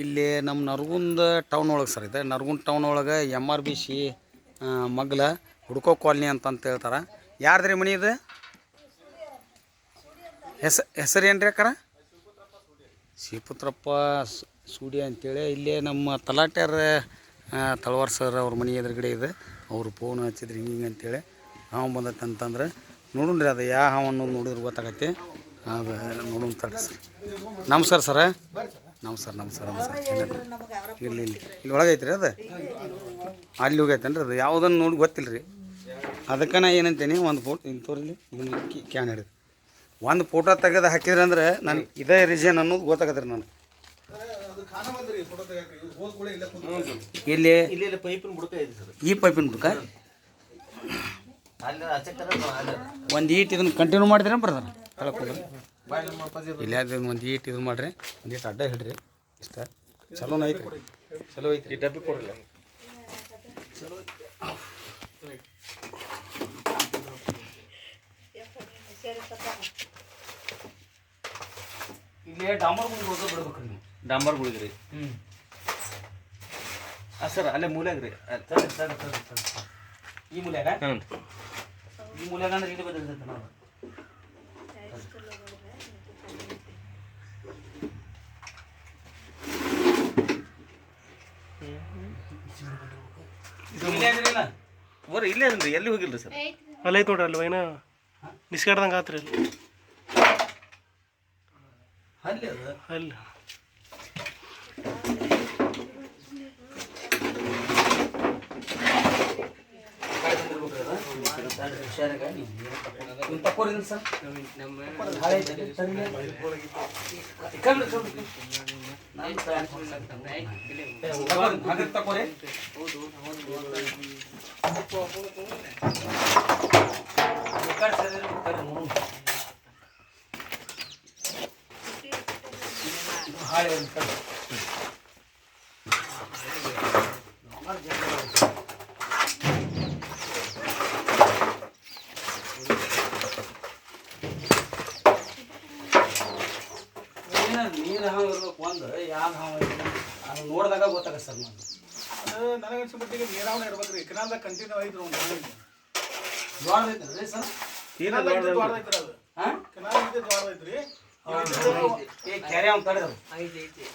ಇಲ್ಲಿ ನಮ್ಮ ನರಗುಂದ ಟೌನ್ ಒಳಗೆ ಸರ್ ಇದೆ. ನರಗುಂದ ಟೌನ್ ಒಳಗೆ ಎಂ ಆರ್ ಬಿ ಸಿ ಮಗ್ಲ, ಹುಡ್ಕೋ ಕಾಲನಿ ಅಂತಂತ ಹೇಳ್ತಾರೆ. ಯಾರ್ದ್ರಿ ಮನಿ ಇದು? ಹೆಸ ಹೆಸರು ಏನು ರೀ ಅಕ್ಕರ? ಶ್ರೀಪುತ್ರಪ್ಪ ಸೂಡಿ ಅಂತೇಳಿ. ಇಲ್ಲೇ ನಮ್ಮ ತಲಾಟ್ಯಾರ ತಳವಾರ್ ಸರ್ ಅವ್ರ ಮನೆ ಎದುರುಗಡೆ ಇದೆ. ಅವರು ಫೋನ್ ಹಚ್ಚಿದ್ರು ಹಿಂಗೆ ಹಿಂಗೆ ಅಂತೇಳಿ. ಹಾವು ಬಂದೈತೆ ಅಂತಂದ್ರೆ ನೋಡುನ್ರಿ ಅದು ಯಾವ ಹಾವು ಅನ್ನೋದು ನೋಡಿದ್ರೆ ಗೊತ್ತಾಗತ್ತೆ. ಅದು ನೋಡೋಣ ತಡ್ರಿ ಸರ್ ನಮಸ್ಕಾರ ಸರ ನಮಸ್ಕಾರ ನಮಸ್ಕಾರ ನಮಸ್ಕಾರ ಇಲ್ಲಿ ಇಲ್ಲಿ ಒಳಗೆ ಐತ್ರಿ ಅದು? ಅಲ್ಲಿ ಹೋಗೈತೇನ್ರಿ ಅದು? ಯಾವುದನ್ನು ನೋಡಿ ಗೊತ್ತಿಲ್ಲ ರೀ ಅದಕ್ಕೆ ನಾ ಏನಂತೀನಿ, ಒಂದು ಫೋಟೋ ಇಲ್ಲಿ ತೋರಿಲಿ ಕ್ಯಾನ್ ಹಿಡಿದು. ಒಂದು ಫೋಟೋ ತೆಗೆದು ಹಾಕಿದ್ರೆ ಅಂದ್ರೆ ನನಗೆ ಇದೇ ರೀಸನ್ ಅನ್ನೋದು ಗೊತ್ತಾಗತ್ತೆ ರೀ ನನಗೆ. ಇಲ್ಲಿ ಇಲ್ಲಿ ಇಲ್ಲಿ ಈ ಪೈಪಿನ ಬುಡ್ಕ ಒಂದು ಈಟ್ ಇದನ್ನು ಕಂಟಿನ್ಯೂ ಮಾಡಿದ್ರೆ ಬರ್ತಾರೆ ಇಲ್ಲ ಅದು ಒಂದು ಈಟ್ ಇದು ಮಾಡಿರಿ ಒಂದು ಈಟ್ ಅಡ್ಡ ಹಿಡ್ರಿ ಇಷ್ಟ. ಚಲೋ ಐತ್ರಿ. ಚಲೋ ಐತ್ರಿ. ಡಬ್ಬಿ ಕೊಡ್ರಿ ಇಲ್ಲಿ ಡಾಂಬರ್ ಗುಳಿಗೆ ಹೋಗಿ ಬಿಡ್ಬೇಕ್ರಿ ನೀವು. ಡಾಂಬರ್ ಗುಳಿದ್ರಿ ಹ್ಞೂ ಹಾಂ ಸರ್ ಅಲ್ಲೇ ಮೂಲ್ಯಾಗ ರೀ ತಡಿ ಸರ್ ಸರ್ ತಡಿ ಈ ಮೂಲ್ಯಾಗ? ಹ್ಞೂ ಈ ಮೂಲ್ಯಾಗ ಅಂದ್ರೆ ಇಲ್ಲಿ ಬಂದಿರ್ತೈತೆ ನಾವು ಇಲ್ಲಿ ಅಂದ್ರೆ ಇಲ್ಲ. ಬರ್ರಿ ಇಲ್ಲೇ ಅದ್ರಿ ಎಲ್ಲಿ ಹೋಗಿಲ್ಲ ಸರ್? ಅಲ್ಲಿ ಐತೆ ನೋಡ್ರಿ ಅಲ್ಲಿ ವೈನ ನಿಸ್ಕಾಡ್ದಂಗೆ ಆತ್ರಿ ಅಲ್ಲಿ. ಅಲ್ಲಿ ಅದು ಅಲ್ಲಿ ತಕೋರಿ ಸರ್ ಹಾಳೆ ಐತೆ, ಸರಿಲ್ಲ? ಈ ಕಡೆ ನೋಡಿ, ನಾನು ತಗೋರಿ, ಹಾಗೆ ತಕೋರಿ. ಈ ಕಡೆ ಸರಿ, ಈ ಕಡೆ ನೋಡು. ಹಾಳೆ ಒಂದು ಕಡೆ. ಏನ ನೀರು ಹಾವು ಇರ್ಬೇಕು ಒಂದು ಯಾವ ಹಾವು ಐತೆ ಅದು ನೋಡಿದಾಗ ಗೊತ್ತಾಗತ್ತೆ ಸರ್ ನಾನು ನನಗೆ ಇರ್ಬೇಕ್ರಿ. ಕೆನಾಲ್ದಾಗ ಕಂಟಿನ್ಯೂ ಐತ್ರಿ ಒಂದು ಜ್ವಾಳ ಐತಲ್ರಿ ಸರ್ ಕೆನಾಲ್ ಜ್ವಾಳ ಐತ್ರಿ ಅದು. ಹಾಂ? ಕೆನಾಲ್ ಐತ್ರಿ. ಏ ಕೆರೆ ಅವ್ನು ತಡೆದ್ರು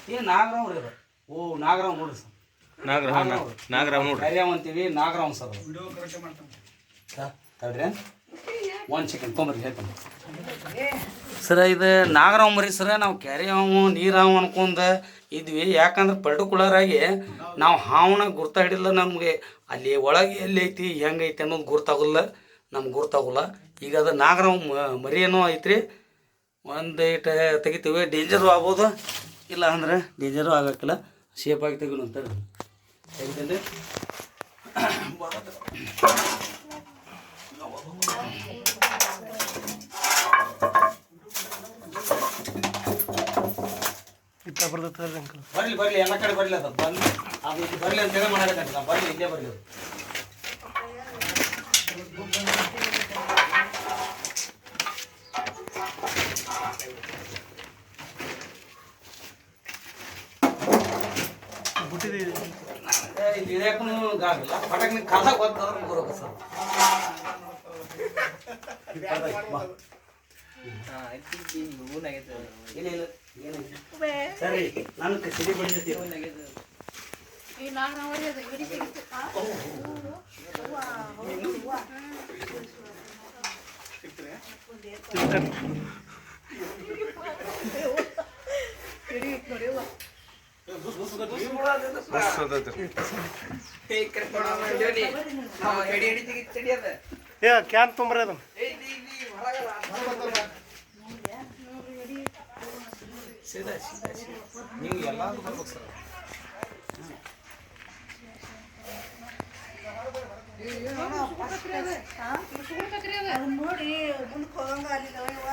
ಏ ನಾಗರಾವ್ ರೀ ಅದು. ಓ ನಾಗರಾವ್ ನೋಡ್ರಿ ಸರ್. ನಾಗರಾವ್ ನಾಗರಾವ್ ನೋಡ್ರಿ. ಕೆರೆ ಅಂತೀವಿ ನಾಗರಾವ್ ಸರ್ ಅದು. ವಿಡಿಯೋ ಕರೆಕ್ಟ್ ಮಾಡ್ತಾನೆ. ತ- ತಡ್ರಿ. ಒಂದು ಸೆಕೆಂಡ್ ಹೇಳ್ತಾನೆ. ಸರ ಇದು ನಾಗರಾವ್ ಮರಿ ಸರ ನಾವು ಕೆರೆ ಹಾವು ನೀರು ಹಾವು ಅನ್ಕೊಂಡು ಇದ್ವಿ. ಯಾಕಂದ್ರೆ ಪರ್ಟಿಕ್ಯುಲರ್ ಆಗಿ ನಾವು ಹಾವನ ಗುರ್ತಾ ಹಿಡಿಲ್ಲ ನಮಗೆ. ಅಲ್ಲಿ ಒಳಗೆ ಎಲ್ಲಿ ಐತಿ ಹೆಂಗೈತಿ ಅನ್ನೋದು ಗುರ್ತಾಗಲ್ಲ ನಮ್ಗೆ ಗುರ್ತಾಗಲ್ಲ. ಈಗ ಅದು ನಾಗರಾವ್ ಮರಿ ಏನೋ ಐತ್ರಿ. ಒಂದು ಇಟ್ಟು ತೆಗಿತೀವಿ. ಡೇಂಜರು ಆಗ್ಬೋದು. ಇಲ್ಲ ಅಂದ್ರೆ ಡೇಂಜರು ಆಗಕ್ಕಿಲ್ಲ. ಅಂತ ಆಗಿ ತೆಗಿನು ಇತ್ತ ಬರ್ತೈತೆ ಅಂಕಲ್ ಬರ್ಲಿ ಬರ್ಲಿ ಎಲ್ಲ ಕಡೆ ಬರ್ಲಿ ಅದು ಬಂದು ಅದು ಇಲ್ಲಿ ಬರ್ಲಿ ಅಂತ ಹೇಳಿ ಮಾಡಕತ್ತಿ ನಾವು ಬರ್ಲಿ ಇಲ್ಲೇ ಬರ್ಲಿ ಅದು. ಬಿಟ್ಟಿದೆ ಏ, ಇಲ್ಲಿ ಇಳ್ಯಾಕೂ ಗಾಗಿಲ್ಲ ಪಟಕ್ನ ಕಾಲಾಗ ಬಂದ್ರೆ ಬರೋದು ಸರ್ ಇಲ್ಲ ಇಲ್ಲ ಏನೈತಿ? ಸರಿ ನಾನು ಸಿಡಿ ಏ ಕ್ಯಾನ್ ತುಂಬ್ರಿ ಅದನ್ನ. ಸೀದಾ ಸೀದಾ ಸೀದಾ ನೀವು ಎಲ್ಲಾದ್ರೂ ಬರ್ಬೇಕು ಸರ್ ನೋಡಿ ಮುಂದಕ್ಕೆ ಹೋಗಂಗ ಅಲ್ಲಿಗೆ ಅಯ್ಯವ್ವ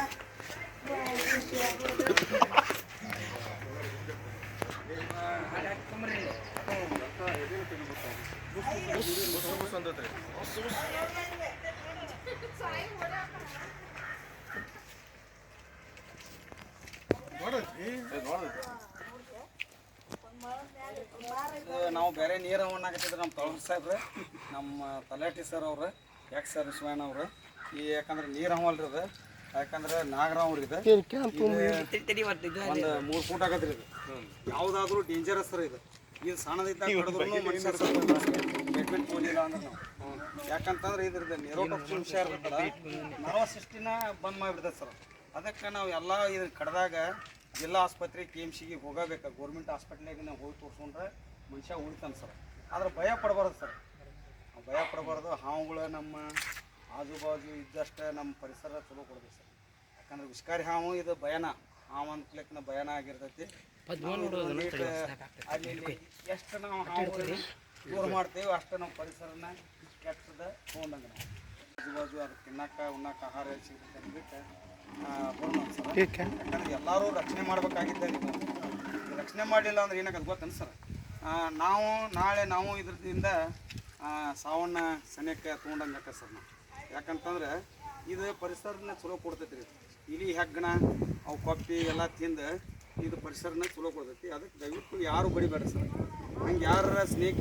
ಬಸ್ ಬಸ್ ಅಂತೈತ್ರಿ ಬಸ್ ಬಸ್ ನಾವು ಬೇರೆ ನೀರು ಅನ್ನಕತ್ತಿದ್ರೆ ನಮ್ಮ ತವರ್ ನಮ್ಮ ತಲಾಟಿ ಸರ್ ಅವ್ರ ಯಾಕೆ ಸರ್ ಶಿವಣ್ಣ ಅವ್ರ. ಈ ಯಾಕಂದ್ರೆ ನೀರು ಅವಲ್ರಿ ಅದು ಯಾಕಂದ್ರೆ ನಾಗರಾವ್ ಇದೆ. ಒಂದು ಮೂರು ಫೂಟ್ ಆಗತ್ರಿ ಇದು. ಯಾವುದಾದ್ರೂ ಡೇಂಜರಸ್ ಸರ್ ಇದು. ಇದು ಸಣ್ಣದಿದ್ದಾಗ ಹಿಡಿದ್ರು ಟ್ರೀಟ್ಮೆಂಟ್ ಹೋಗಿಲ್ಲ ಅಂದ್ರೆ ನಾವು. ಯಾಕಂತಂದ್ರೆ ಇದ್ರದ್ದು ನಿರೋಟಕ್ಸು ನರ್ವಸ್ ಸಿಸ್ಟಿನ ಬಂದ್ ಮಾಡಿಬಿಡ್ತದೆ ಸರ್. ಅದಕ್ಕೆ ನಾವು ಎಲ್ಲ ಇದ್ರ ಕಡ್ದಾಗ ಜಿಲ್ಲಾ ಆಸ್ಪತ್ರೆ ಕೆ ಎಂ ಸಿಗೆ ಹೋಗಬೇಕು. ಗೌರ್ಮೆಂಟ್ ಹಾಸ್ಪಿಟ್ಲಿಗೆ ನಾವು ಹೋಗಿ ತೋರಿಸ್ಕೊಂಡ್ರೆ ಮನುಷ್ಯ ಉಳಿತಾನೆ ಸರ್. ಆದ್ರೆ ಭಯ ಪಡಬಾರ್ದು ಸರ್. ಭಯ ಪಡಬಾರ್ದು. ಹಾವುಗಳು ನಮ್ಮ ಆಜು ಬಾಜು ಇದ್ದಷ್ಟೇ ನಮ್ಮ ಪರಿಸರ ಚಲೋ ಕೊಡ್ಬೇಕು ಸರ್. ಯಾಕಂದ್ರೆ ವಿಷಕಾರಿ ಹಾವು ಇದು ಭಯನ. ಹಾವು ಅಂತಲಿಕ್ಕೆ ಭಯನ ಆಗಿರ್ತೈತಿ. ಅಲ್ಲಿ ಎಷ್ಟು ನಾವು ಹಾವುಗಳನ್ನ ದೂರ ಮಾಡ್ತೀವಿ ಅಷ್ಟು ನಮ್ಮ ಪರಿಸರನ ಕೆಟ್ಟದ ತೊಗೊಂಡಂಗೆ ನಾವು. ಆಜು ಬಾಜು ಅದು ತಿನ್ನಕ್ಕ ಉಣ್ಣಕ್ಕ ಆಹಾರ ಸಿಗುತ್ತೆ ಯಾಕಂದ್ರೆ ಎಲ್ಲರೂ ರಕ್ಷಣೆ ಮಾಡ್ಬೇಕಾಗಿದ್ದ ಇದು ರಕ್ಷಣೆ ಮಾಡಲಿಲ್ಲ ಅಂದ್ರೆ ಏನಾಗದು ಗೊತ್ತೇನು ಸರ್? ನಾವು ನಾಳೆ ನಾವು ಇದ್ರದಿಂದ ಸಾವನ್ನ ಸನಿಯಕ್ಕೆ ತೊಗೊಂಡಂಗೆ ಸರ್ ನಾವು. ಯಾಕಂತಂದ್ರೆ ಇದು ಪರಿಸರನ ಚಲೋ ಕೊಡ್ತೈತಿ ರೀ. ಇಲಿ ಹೆಗ್ಗಣ ಅವು ಕೊಪ್ಪಿ ಎಲ್ಲ ತಿಂದು ಇದು ಪರಿಸರನ ಚಲೋ ಕೊಡ್ತೈತಿ. ಅದಕ್ಕೆ ದಯವಿಟ್ಟು ಯಾರು ಬಡಿಬೇಡ್ರಿ ಸರ್. ಹಂಗೆ ಯಾರ ಸ್ನೇಕ್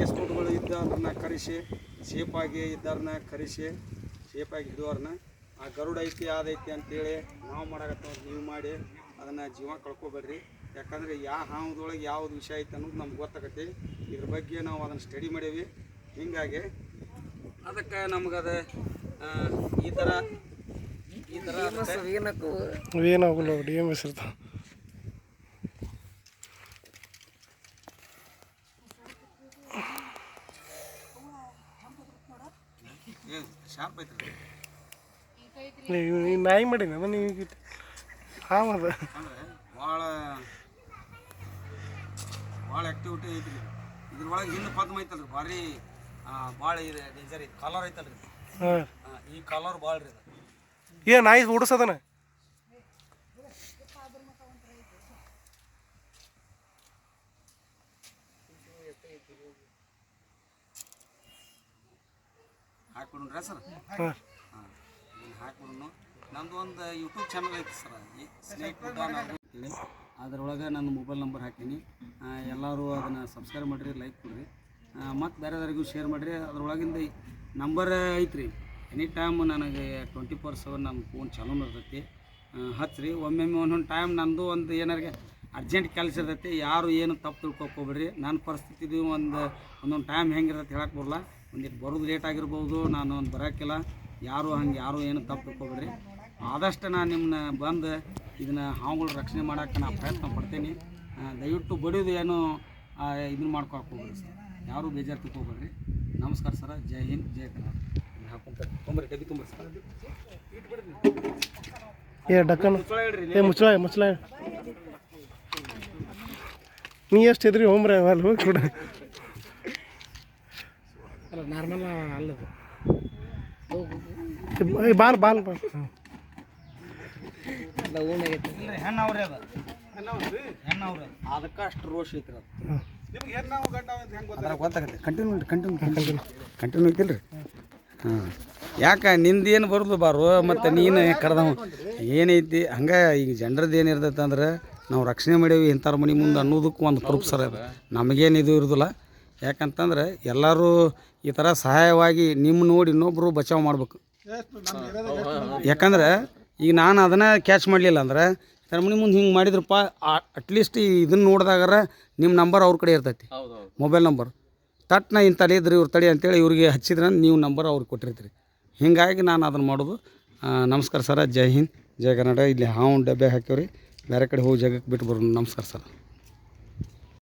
ಇದ್ದ ಅದನ್ನ ಕರೆಸಿ ಸೇಫಾಗಿ ಇದ್ದವ್ರನ್ನ ಕರೆಸಿ ಸೇಫಾಗಿ ಹಿಡಿಯೋರ್ನ ಆ ಗರುಡ ಐತಿ ಅದೈತಿ ಅಂತೇಳಿ ನಾವು ಮಾಡಕತ್ತ ನೀವು ಮಾಡಿ ಅದನ್ನು ಜೀವ ಕಳ್ಕೊಬೇಡ್ರಿ. ಯಾಕಂದ್ರೆ ಯಾವ ಹಾವದೊಳಗೆ ಯಾವ್ದು ವಿಷಯ ಐತೆ ಅನ್ನೋದು ನಮ್ಗೆ ಗೊತ್ತಾಗತ್ತೆ ಇದ್ರ ಬಗ್ಗೆ ನಾವು ಅದನ್ನು ಸ್ಟಡಿ ಮಾಡೀವಿ. ಹೀಗಾಗಿ ಅದಕ್ಕೆ ನಮ್ಗೆ ಈ ಥರ ಈ ಥರ ಈ ಥರ ಅದಕ್ಕೆ ಏನಾಗಲ್ಲ ಡಿ ಎಂ ಎಸ್ ಇರ್ತಾವ ಏ ಶಾರ್ಪ್ ಐತ್ರಿ ನೀವು ನಾಯಿ ಮಾಡೀನಿ ಅದ ನೀವು ಆಮದ ಭಾಳ ಭಾಳ ಆ್ಯಕ್ಟಿವಿಟಿ ಐತ್ರಿ. ಇದ್ರೊಳಗೆ ಹಿಂದೆ ಪದ್ಮ ಐತಲ್ರಿ ಭಾರಿ ಭಾಳ ಇದು ಡೇಂಜರ್ ಐತಿ. ಕಾಲರ್ ಐತಲ್ರಿ. ಹಾಂ. ಈ ಕಾಲರ್ ಭಾಳ ರೀ ಏ ನಾಯಿ ಓಡಿಸೋದನ? ಹಾಕ್ಬಿಡ್ರಿ ಸರ್. ಹಾಂ. ಹಾಕ್ಬಿಡ್ನು ನಂದು ಒಂದು ಯೂಟ್ಯೂಬ್ ಚಾನಲ್ ಐತಿ ಸರ್ ಸ್ನೇಕ್ ಅಂತೇಳಿ ಅದರೊಳಗೆ ನನ್ನ ಮೊಬೈಲ್ ನಂಬರ್ ಹಾಕೀನಿ ಎಲ್ಲರೂ ಅದನ್ನು ಸಬ್ಸ್ಕ್ರೈಬ್ ಮಾಡಿರಿ ಲೈಕ್ ಕೊಡಿರಿ ಮತ್ತು ಬೇರೆದವರಿಗೂ ಶೇರ್ ಮಾಡಿರಿ. ಅದ್ರೊಳಗಿಂದ ನಂಬರ್ ಐತ್ರಿ. ಎನಿ ಟೈಮ್ ನನಗೆ ಟ್ವೆಂಟಿ ಫೋರ್ ಸೆವೆನ್ ನನ್ನ ಫೋನ್ ಚಾಲೂ ಇರ್ತೈತಿ ಹಚ್ಚ್ರಿ ಒಮ್ಮೊಮ್ಮೆ ಒಂದೊಂದು ಟೈಮ್ ನಂದು ಒಂದು ಏನಾರಿಗೆ ಅರ್ಜೆಂಟ್ ಕೆಲಸ ಇರ್ತೈತಿ. ಯಾರು ಏನು ತಪ್ಪು ತಿಳ್ಕೊಕೋಬೇಡ್ರಿ. ನನ್ನ ಪರಿಸ್ಥಿತಿ ಒಂದು, ಒಂದೊಂದು ಟೈಮ್ ಹೆಂಗಿರ್ತೈತೆ ಹೇಳಕ್ಕೆ ಬರಲ್ಲ. ಒಂದಿಟ್ಟು ಬರೋದು ಲೇಟ್ ಆಗಿರ್ಬೋದು ನಾನು ಒಂದು ಬರೋಕ್ಕಿಲ್ಲ ಯಾರು ಹಂಗೆ ಯಾರು ಏನು ತಪ್ಪು ತಿಳ್ಕೊಬೇಡ್ರಿ. ಆದಷ್ಟು ನಾನು ನಿಮ್ಮನ್ನ ಬಂದು ಇದನ್ನು ಹಾವುಗಳು ರಕ್ಷಣೆ ಮಾಡೋಕ್ಕೆ ನಾನು ಪ್ರಯತ್ನ ಪಡ್ತೀನಿ. ದಯವಿಟ್ಟು ಬಡಿಯೋದು ಏನು ಇದನ್ನು ಮಾಡ್ಕೊಳಕ್ಕೆ ಹೋಗ್ಬೇಡಿ ಸರ್. ಯಾರು ಬೇಜಾರು ತಿಳ್ಕೊಬೇಡ್ರಿ. ನಮಸ್ಕಾರ ಸರ. ಜೈ ಹಿಂದ್ ಜೈ ಕರ್ನಾಟಕ. ಡಬ್ಬಿ ಸರ್. ಏ ಡಕ್ಕನ್. ಏ ಮುಚ್ಚಳ ಮುಚ್ಚಳ ನೀ ಎಷ್ಟು ಇದ್ರಿ ಹೋಮ್ರೆ ಅಲ್ಲಿ ಹೋಗಿ ಕೂಡ. ನಾರ್ಮಲ್ ಅಲ್ಲದು ಬಾಲ್ ಬಾಲ್ ಬಾಲ್ ಅದಕ್ಕೆ ಅಷ್ಟು ರೋಷ ಐತ್ರಿ ಅದು. ಹೆಣ್ಣು ಗಂಡ ಅಂತ ಹೆಂಗೆ ಅದ್ರಾಗ ಗೊತ್ತಾಗತ್ತೆ. ಕಂಟಿನ್ಯೂ ಕಂಟಿನ್ಯೂ ಕಂಟಿನ್ಯೂ ಕಂಟಿನ್ಯೂ ಐತಿಲ್ರಿ? ಹಾಂ. ಯಾಕೆ ನಿಂದೇನು ಬರೋದು ಬಾರು ಮತ್ತು ನೀನು ಕರೆದವ? ಏನೈತಿ? ಹಂಗೆ ಈಗ ಜನರದ್ದು ಏನು ಇರ್ತೈತೆ ಅಂದ್ರೆ ನಾವು ರಕ್ಷಣೆ ಮಾಡೇವಿ ಇಂಥವ್ರ ಮನೆ ಮುಂದೆ ಅನ್ನೋದಕ್ಕೂ ಒಂದು ಪ್ರೂಫ್ ಸರ್ ಅದು. ನಮಗೇನು ಇದು ಇರೋದಿಲ್ಲ. ಯಾಕಂತಂದ್ರೆ ಎಲ್ಲರೂ ಈ ಥರ ಸಹಾಯವಾಗಿ ನಿಮ್ಮ ನೋಡಿ ಇನ್ನೊಬ್ಬರು ಬಚಾವ್ ಮಾಡ್ಬೇಕು. ಯಾಕಂದ್ರೆ ಈಗ ನಾನು ಅದನ್ನು ಕ್ಯಾಚ್ ಮಾಡಲಿಲ್ಲ ಅಂದ್ರೆ ಮನೆ ಮುಂದೆ ಹಿಂಗೆ ಮಾಡಿದ್ರಪ್ಪ ಅಟ್ಲೀಸ್ಟ್ ಇದನ್ನು ನೋಡಿದಾಗಾರ ನಿಮ್ಮ ನಂಬರ್ ಅವ್ರ ಕಡೆ ಇರ್ತೈತಿ. ಮೊಬೈಲ್ ನಂಬರ್ ತಟ್ನ ತಡೆ ಇದ್ರಿ ಇವ್ರು ತಡಿ ಅಂತೇಳಿ ಇವ್ರಿಗೆ ಹಚ್ಚಿದ್ರೆ ನೀವು ನಂಬರ್ ಅವ್ರಿಗೆ ಕೊಟ್ಟಿರ್ತೀರಿ. ಹೀಗಾಗಿ ನಾನು ಅದನ್ನು ಮಾಡೋದು. ನಮಸ್ಕಾರ ಸರ ಜೈ ಹಿಂದ್ ಜೈ ಕರ್ನಾಟಕ ಇಲ್ಲಿ ಹಾವು ಡಬ್ಬೆ ಹಾಕ್ಯವ್ರಿ. ಬೇರೆ ಕಡೆ ಹೋಗಿ ಜಾಗಕ್ಕೆ ಬಿಟ್ಟು ಬರೋಣ. ನಮಸ್ಕಾರ ಸರ್.